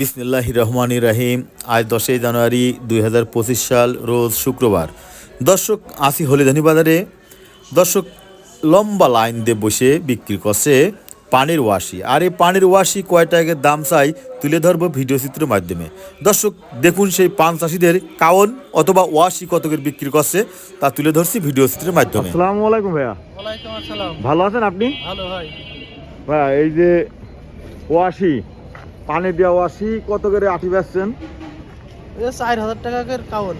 বিসমিল্লাহ রহমান রাহিম। আজ দশই জানুয়ারি দুই হাজার পঁচিশ সাল রোজ শুক্রবার। দর্শক আসি হলিধানি বাজারে। দর্শক লম্বা লাইন দিয়ে বসে বিক্রি করছে পানির ওয়াশি আর এই পানির ওয়াশি কয় টাকার দাম চাই তুলে ধরবো ভিডিও চিত্রের মাধ্যমে। দর্শক দেখুন সেই পান চাষিদের কাউন অথবা ওয়াশি কতকের বিক্রি করছে তা তুলে ধরছি ভিডিও চিত্রের মাধ্যমে। আসসালামু আলাইকুম ভাইয়া। ওয়ালাইকুম আসসালাম। ভালো আছেন আপনি? ভালো ভাই ভাইয়া এই যে ওয়াশি পানি দেওয়া ওয়াশি কত করে আটি বেচছেন? চার হাজার টাকার কাউন।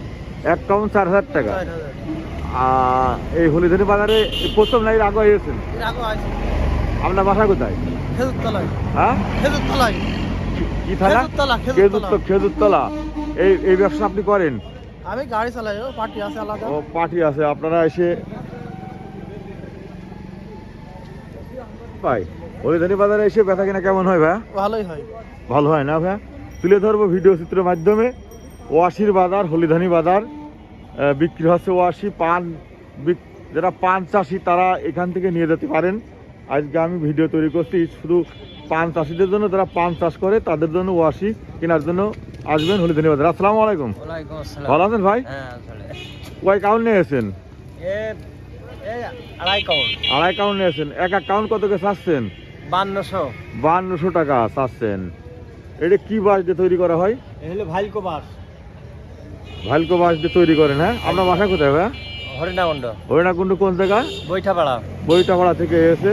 এক কাউন্ট চার হাজার টাকা। এই হলিধানি বাজারে প্রথম নাই আগে এর আপনার বাসা কোথায়? হ্যাঁ? খেজুর তলায় কি থানা? খেজুরতলা, খেজুরতলা। খেজুরতলা। এই এই ব্যবসা আপনি করেন? আমি গাড়ি চালাই ও পার্টি আছে আলাদা। ও পার্টি আছে আপনারা এসে পাই। হলিধানি বাজারে এসে ব্যথা কিনা কেমন হয় ভাইয়া ভালোই হয়। ভালো হয় না ভাইয়া তুলে ধরবো ভিডিও চিত্রের মাধ্যমে। ওয়াশির বাজার হলিধানি বাজার। বিক্রি হচ্ছে ওয়াশি পান বিক- যারা পান চাষি তারা এখান থেকে নিয়ে যেতে পারেন। আজকে আমি ভিডিও তৈরি করছি শুধু পান চাষিদের জন্য যারা পান চাষ করে তাদের জন্য ওয়াশি কেনার জন্য আসবেন হলিধানি বাজার। আসসালামু আলাইকুম। ভালো আছেন ভাই? হ্যাঁ কয় কাউন্ট নিয়েছেন আড়াই কাউন আড়াই কাউন্ট নিয়েছেন এক এক কাউন্ট কত করে চাচ্ছেন? বান্নশো। বান্নশো টাকা চাচ্ছেন। এটা কি বাঁশ দিয়ে তৈরি করা হয়? হলো ভাইলকো বাস ভালকো বাঁশ দিয়ে তৈরি করেন হ্যাঁ? আপনার বাসা কোথায় ভাইয়া? হরিণাগন্ড হরিণাকুণ্ড কোন জায়গা? বৈঠাপাড়া। বইটাপাড়া থেকে এসে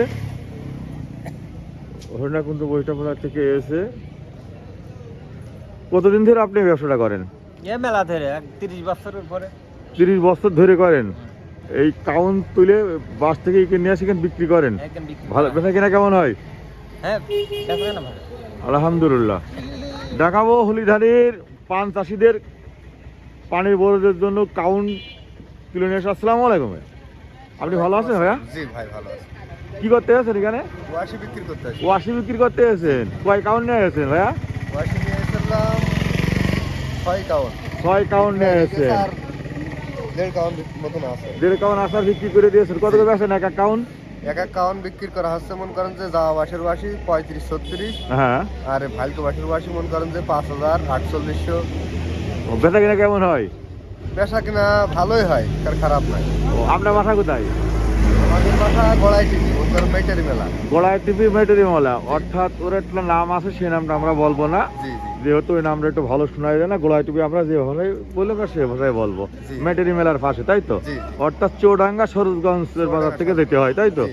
হরিণাকুণ্ড বইটাপাড়া থেকে এসে কতদিন ধরে আপনি ব্যবসাটা করেন? এ মেলা ধরে এক তিরিশ বছরের পরে। তিরিশ বছর ধরে করেন? এই কাউন তুলে বাস থেকে কিনে নিয়ে সেখানে বিক্রি করেন। ভালো বেচা কিনা কেমন হয়? হ্যাঁ আলহামদুলিল্লাহ। দেখাবো হলিধানির পান চাষিদের পানির বড়দের জন্য কাউন্ট তুলে নিয়ে এসে আসসালামু আলাইকুম আপনি ভালো আছেন ভাইয়া? জি ভাই ভালো আছে। কি করতে আছেন এখানে? ওয়াশি বিক্রি করতে আসি ওয়াশি বিক্রি করতে এসেছেন কয় কাউন্ট নিয়ে এসেছেন ভাইয়া? ওয়াশি নিয়ে এসেছিলাম ছয় কাউন ছয় কাউন্ট নিয়ে আর দেড় কাউন মতন আছে। দেড় কাউন্ট আসার বিক্রি করে দিয়েছেন। কত করে বেছেন এক এক কাউন্ট? এক এক কাউন বিক্রি করা হচ্ছে মনে করেন যে যাওয়া বাসের ওয়াশি পঁয়ত্রিশ ছত্রিশ। হ্যাঁ। আর ভালকো বাসের ওয়াশি মনে করেন যে পাঁচ হাজার আটচল্লিশশো। বেচা কিনা কেমন হয়? পেশা কিনা ভালোই হয় কার খারাপ ও আপনার বাসা কোথায়? আমাদের বাসা গড়াই টিভি মনে মেটারি মেলা। গোড়ায় টিপি মেটেরি মালা। অর্থাৎ ওর একটা নাম আছে সেই নামটা আমরা বলব না। জি। যেহেতু ওই নামটা একটু ভালো শোনা যায় না গোড়ায় টুপি আমরা যে ভাষায় বললাম না সে ভাষায় বলব। মেটেরি মেলার পাশে তাই তো? অর্থাৎ চৌডাঙ্গা সরোজগঞ্জের বাজার থেকে যেতে হয় তাই তো।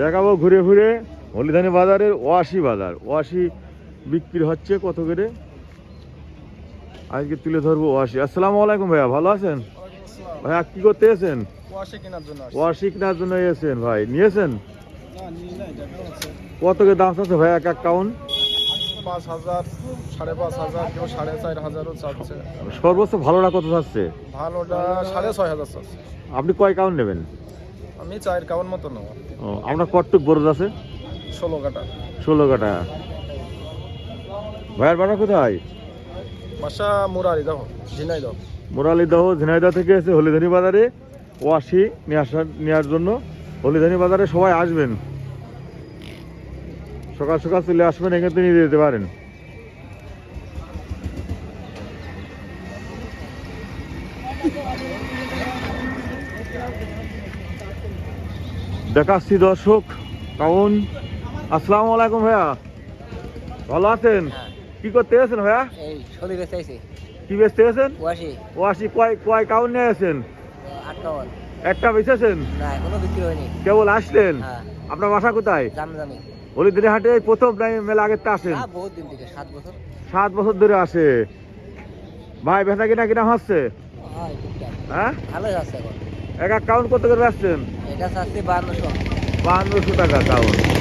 দেখাবো ঘুরে ঘুরে হলিধানি বাজারের ওয়াশি বাজার। ওয়াশি বিক্রি হচ্ছে কত করে? আজকে তুলে ধরবো ওয়াশি আসসালামু আলাইকুম ভাইয়া ভালো আছেন? ভাইয়া কি করতে এসেছেন? ওয়াশে কেনার জন্য ওয়াশি কেনার জন্য এসেন ভাই নিয়েছেন? না নিয়ে নাই দেখা হচ্ছে কত করে দাম আছে ভাইয়া এক এক কাউন্ট পাঁচ হাজার সাড়ে পাঁচ হাজার কেউ সাড়ে চার হাজারও চাচ্ছে। সর্বোচ্চ ভালোটা কত চাচ্ছে? ভালোটা সাড়ে ছয় হাজার চাচ্ছে। আপনি কয় কাউন্ট নেবেন? আমি চায়ের কাউন মতো নেওয়া ও আপনার কটটুক বড় আছে? ষোলো কাটা। ষোলো কাটা। ভাইয়ের বাটা কোথায়? বাসা মুরারি দেখো ঝিনাই দাও মুরালিদহ ঝিনাইদহ থেকে এসে হলিধানি বাজারে ওয়াশি নিয়ে আসার নেওয়ার জন্য হলিধানি বাজারে সবাই আসবেন। সকাল সকাল চলে আসবেন এখান থেকে নিয়ে যেতে পারেন। দেখাচ্ছি দর্শক কাউন। আসসালামু আলাইকুম ভাইয়া। ভালো আছেন? কি করতে এসেছেন ভাইয়া? কি বেচতে ওয়াশি ওয়াশি কয় কয় কাউন নিয়ে একটা বেচেছেন কেবল আসলেন? হ্যাঁ। আপনার বাসা কোথায়? হলিদিনী হাটে প্রথম টাইম মেলা আগের তা আসেন। সাত বছর। ধরে আসে। ভাই বেচা কিনা কিনা হচ্ছে? হ্যাঁ এক এক কাউন্ট কত করে আসছেন বান্নশো টাকা কাউন্ট